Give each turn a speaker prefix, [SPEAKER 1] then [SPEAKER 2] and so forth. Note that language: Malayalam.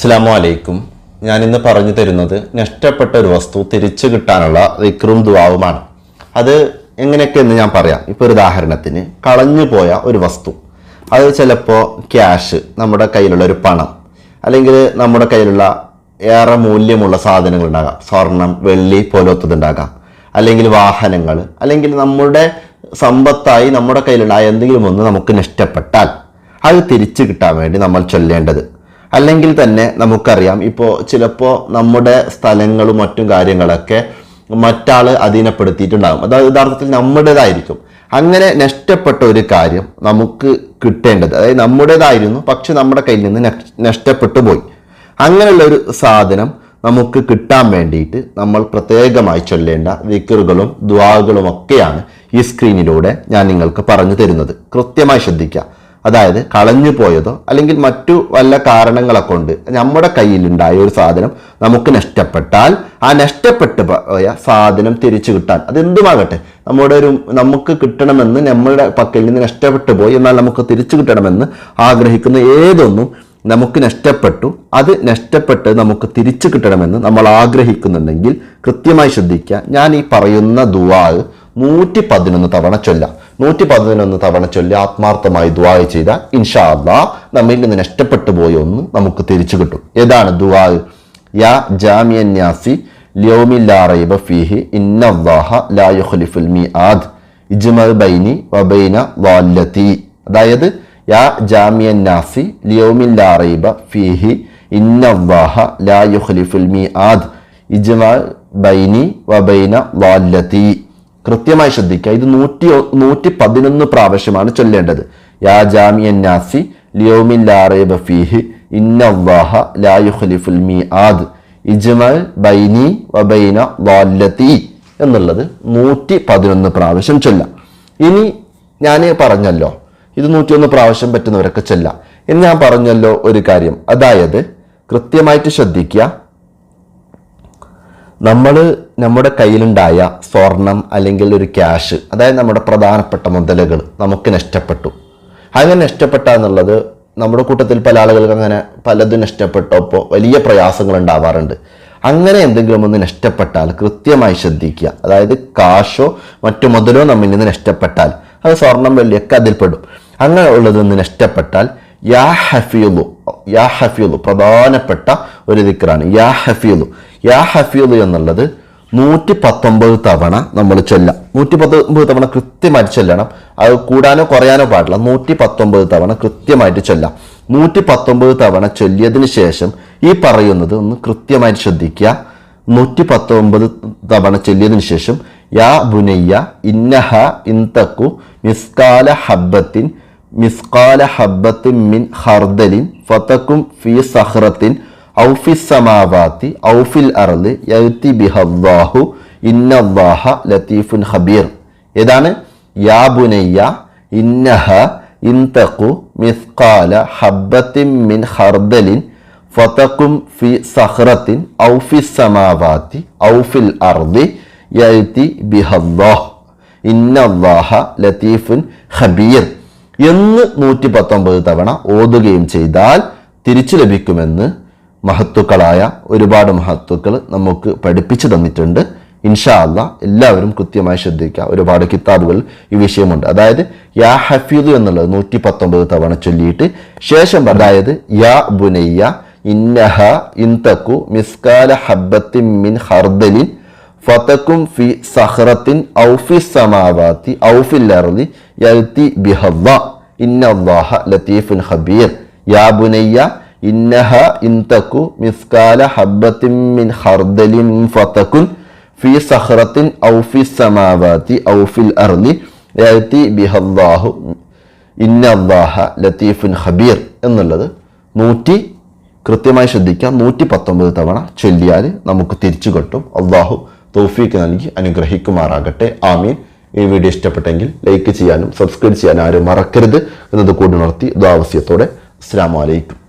[SPEAKER 1] അസ്സാമു അലൈക്കും. ഇന്ന് പറഞ്ഞു തരുന്നത് നഷ്ടപ്പെട്ട ഒരു വസ്തു തിരിച്ചു കിട്ടാനുള്ള റിക്രും ദുവാവുമാണ് അത് എങ്ങനെയൊക്കെ എന്ന് ഞാൻ പറയാം. ഇപ്പോൾ ഒരു ഉദാഹരണത്തിന് കളഞ്ഞു പോയ ഒരു വസ്തു. അത് ചിലപ്പോൾ ക്യാഷ് നമ്മുടെ കയ്യിലുള്ള ഒരു പണം അല്ലെങ്കിൽ നമ്മുടെ കയ്യിലുള്ള ഏറെ മൂല്യമുള്ള സാധനങ്ങൾ ഉണ്ടാകാം. സ്വർണം വെള്ളി പോലത്തതുണ്ടാകാം അല്ലെങ്കിൽ വാഹനങ്ങൾ അല്ലെങ്കിൽ നമ്മുടെ സമ്പത്തായി നമ്മുടെ കയ്യിലുള്ള എന്തെങ്കിലും ഒന്ന് നമുക്ക് നഷ്ടപ്പെട്ടാൽ അത് തിരിച്ചു കിട്ടാൻ വേണ്ടി നമ്മൾ ചൊല്ലേണ്ടത്. അല്ലെങ്കിൽ തന്നെ നമുക്കറിയാം ഇപ്പോൾ ചിലപ്പോൾ നമ്മുടെ സ്ഥലങ്ങളും മറ്റും കാര്യങ്ങളൊക്കെ മറ്റാൾ അധീനപ്പെടുത്തിയിട്ടുണ്ടാകും. അതായത് യഥാർത്ഥത്തിൽ നമ്മുടേതായിരിക്കും. അങ്ങനെ നഷ്ടപ്പെട്ട ഒരു കാര്യം നമുക്ക് കിട്ടേണ്ടത് അതായത് നമ്മുടേതായിരുന്നു പക്ഷെ നമ്മുടെ കയ്യിൽ നിന്ന് നഷ്- നഷ്ടപ്പെട്ടു പോയി. അങ്ങനെയുള്ള ഒരു സാധനം നമുക്ക് കിട്ടാൻ വേണ്ടിയിട്ട് നമ്മൾ പ്രത്യേകമായി ചൊല്ലേണ്ട വിക്കറുകളും ദ്വാകളും ഒക്കെയാണ് ഈ സ്ക്രീനിലൂടെ ഞാൻ നിങ്ങൾക്ക് പറഞ്ഞു തരുന്നത്. കൃത്യമായി ശ്രദ്ധിക്കുക. അതായത് കളഞ്ഞു പോയതോ അല്ലെങ്കിൽ മറ്റു വല്ല കാരണങ്ങളെ കൊണ്ട് നമ്മുടെ കയ്യിലുണ്ടായ ഒരു സാധനം നമുക്ക് നഷ്ടപ്പെട്ടാൽ ആ നഷ്ടപ്പെട്ടു പോയ സാധനം തിരിച്ചു കിട്ടാൻ അതെന്തുമാകട്ടെ? നമ്മുടെ ഒരു നമുക്ക് കിട്ടണമെന്ന് നമ്മളുടെ പക്കൽ നിന്ന് നഷ്ടപ്പെട്ടു പോയി എന്നാൽ നമുക്ക് തിരിച്ചു കിട്ടണമെന്ന് ആഗ്രഹിക്കുന്ന ഏതൊന്നും നമുക്ക് നഷ്ടപ്പെട്ടു. അത് നഷ്ടപ്പെട്ട് നമുക്ക് തിരിച്ചു കിട്ടണമെന്ന് നമ്മൾ ആഗ്രഹിക്കുന്നുണ്ടെങ്കിൽ കൃത്യമായി ശ്രദ്ധിക്കുക. ഞാൻ ഈ പറയുന്ന ദുവാ നൂറ്റി പതിനൊന്ന് തവണ ചൊല്ലാം. നൂറ്റി പതിനൊന്ന് തവണ ചൊല്ലി ആത്മാർത്ഥമായി ദുവാ ചെയ്ത ഇൻഷാ അള്ളാ നമ്മിൽ നിന്ന് നഷ്ടപ്പെട്ടു പോയ ഒന്ന് നമുക്ക് തിരിച്ചു കിട്ടും. ഏതാണ് ദുആ? യാ ജാമിയൻ നാസി ലിയോമില്ലാ റൈബ ഫീഹി ഇന്നല്ലാഹ ലാ യുഖ്ലിഫുൽ മീആദ് ഇജ്മൽ ബൈനി വബൈന വാല്ലത്തി അതായത് യാ ജാമിയൻ നാസി ലിയോമില്ലാ റൈബ ഫീഹി ഇന്നല്ലാഹ ലാ യുഖ്ലിഫുൽ മീആദ് ഇജ്മൽ ബൈനി വബൈന വാല്ലത്തി കൃത്യമായി ശ്രദ്ധിക്കുക. ഇത് നൂറ്റി നൂറ്റി പതിനൊന്ന് പ്രാവശ്യമാണ് ചൊല്ലേണ്ടത്. യാ ജാമിയൻ നാസി ലിയോമിൻ ലാറേ ഫീഹി ഇന്നല്ലാഹ ലാ യുഖ്ലിഫുൽ മീആദ് ഇജ്മൽ ബൈനി വബൈന വാല്ലത്തി എന്നുള്ളത് നൂറ്റി പതിനൊന്ന് പ്രാവശ്യം ചൊല്ലാം. ഇനി ഞാൻ പറഞ്ഞല്ലോ ഇത് നൂറ്റിയൊന്ന് പ്രാവശ്യം പറ്റുന്നവരൊക്കെ ചൊല്ലാം. ഇനി ഞാൻ പറഞ്ഞല്ലോ ഒരു കാര്യം. അതായത് കൃത്യമായിട്ട് ശ്രദ്ധിക്കുക നമ്മൾ നമ്മുടെ കയ്യിലുണ്ടായ സ്വർണം അല്ലെങ്കിൽ ഒരു ക്യാഷ് അതായത് നമ്മുടെ പ്രധാനപ്പെട്ട മുതലുകൾ നമുക്ക് നഷ്ടപ്പെട്ടു. അങ്ങനെ നഷ്ടപ്പെട്ട എന്നുള്ളത് നമ്മുടെ കൂട്ടത്തിൽ പല ആളുകൾക്ക് അങ്ങനെ പലതും നഷ്ടപ്പെട്ടപ്പോൾ വലിയ പ്രയാസങ്ങൾ ഉണ്ടാവാറുണ്ട്. അങ്ങനെ എന്തെങ്കിലും ഒന്ന് നഷ്ടപ്പെട്ടാൽ കൃത്യമായി ശ്രദ്ധിക്കുക. അതായത് കാശോ മറ്റു മുതലോ നമ്മിൽ നിന്ന് നഷ്ടപ്പെട്ടാൽ അത് സ്വർണം വെള്ളിയൊക്കെ അതിൽപ്പെടും. അങ്ങനെ ഉള്ളതൊന്ന് നഷ്ടപ്പെട്ടാൽ യാ ഹഫീലു യാ ഹഫീലു പ്രധാനപ്പെട്ട ഒരു ദിക്റാണ്. യാ ഹഫീലു യാ ഹഫീലു എന്നുള്ളത് നൂറ്റി പത്തൊമ്പത് തവണ നമ്മൾ ചൊല്ലാം. നൂറ്റി പത്തൊമ്പത് തവണ കൃത്യമായിട്ട് ചൊല്ലണം. അത് കൂടാനോ കുറയാനോ പാടില്ല. നൂറ്റി പത്തൊമ്പത് തവണ കൃത്യമായിട്ട് ചൊല്ലാം. നൂറ്റി പത്തൊമ്പത് തവണ ചൊല്ലിയതിന് ശേഷം ഈ പറയുന്നത് ഒന്ന് കൃത്യമായിട്ട് ശ്രദ്ധിക്കുക. നൂറ്റി പത്തൊമ്പത് തവണ ചൊല്ലിയതിന് ശേഷം യാ ബുനയ്യ ഇന്നഹ ഇന്തക്കു നിസ്കാല ഹബ്ബത്തിൻ മിസ്കാല ഹബ്ബത്തിൻ മിൻ ഹർദലിൻ ഫതക്കും ഫി സഹ്റത്തിൻ ഔഫി സമാവാത്തി ഔഫിൽ അർദ് യൗതി ബിഹല്ലാഹു ഇന്നല്ലാഹ ലത്തീഫുൻ ഖബീർ ഏതാണ് യാ ബുനയ്യ ഇന്നഹ ഇൻതഖു മിസ്കാല ഹബ്ബത്തിൻ മിൻ ഹർദലിൻ ഫതക്കും ഫി സഹ്റത്തിൻ ഔഫി സമാവാത്തി ഔഫിൽ അർദ് യൗതി ബിഹല്ലാഹ് ഇന്നല്ലാഹ ലത്തീഫുൻ ഖബീർ എന്ന് നൂറ്റി പത്തൊമ്പത് തവണ ഓതുകയും ചെയ്താൽ തിരിച്ചു ലഭിക്കുമെന്ന് മഹത്തുക്കളായ ഒരുപാട് മഹത്തുക്കൾ നമുക്ക് പഠിപ്പിച്ചു തന്നിട്ടുണ്ട്. ഇൻഷാ അല്ല എല്ലാവരും കൃത്യമായി ശ്രദ്ധിക്കുക. ഒരുപാട് കിതാബുകൾ ഈ വിഷയമുണ്ട്. അതായത് യാ ഹഫീദ് എന്നുള്ളത് നൂറ്റി പത്തൊമ്പത് തവണ ചൊല്ലിയിട്ട് ശേഷം അതായത് യാ ബുനയ്യ ഇന്നഹ ഇൻതക്കു മിസ്കാല ഹബ്ബത്തിൻ മിൻ ഹർദലിൻ ഫതക്കും ഫി സഹ്റത്തിൻ ഔഫി സമാവാത്തി ഔഫിൽ അർദി യൽത്തി ബിഹവ ഇന്നല്ലാഹ ലത്തീഫുൻ ഹബീർ യാ ബുനയ്യ ഇന്നഹ ഇൻതക്കു മിസ്കാല ഹബ്ബത്തിൻ മിൻ ഹർദലിൻ ഫതക്കുൻ ഫി സഹ്റത്തിൻ ഔഫി സമാവാത്തി ഔഫിൽ അർദി യൽത്തി ബിഹദ്ദാഹു ഇന്നല്ലാഹ ലത്തീഫുൻ ഹബീർ എന്നുള്ളത് നൂറ്റി കൃത്യമായി ശ്രദ്ധിക്കാം. നൂറ്റി പത്തൊമ്പത് തവണ ചൊല്ലിയാൽ നമുക്ക് തിരിച്ചു കിട്ടും. അള്ളാഹു തൗഫീക്ക് നൽകി അനുഗ്രഹിക്കുമാറാകട്ടെ. ആമീൻ. ഈ വീഡിയോ ഇഷ്ടപ്പെട്ടെങ്കിൽ ലൈക്ക് ചെയ്യാനും സബ്സ്ക്രൈബ് ചെയ്യാനും ആരും മറക്കരുത്. എന്നത് കൂടി ഉണർത്തി ദ്വാവസ്യത്തോടെ അസ്സാം വലൈക്കും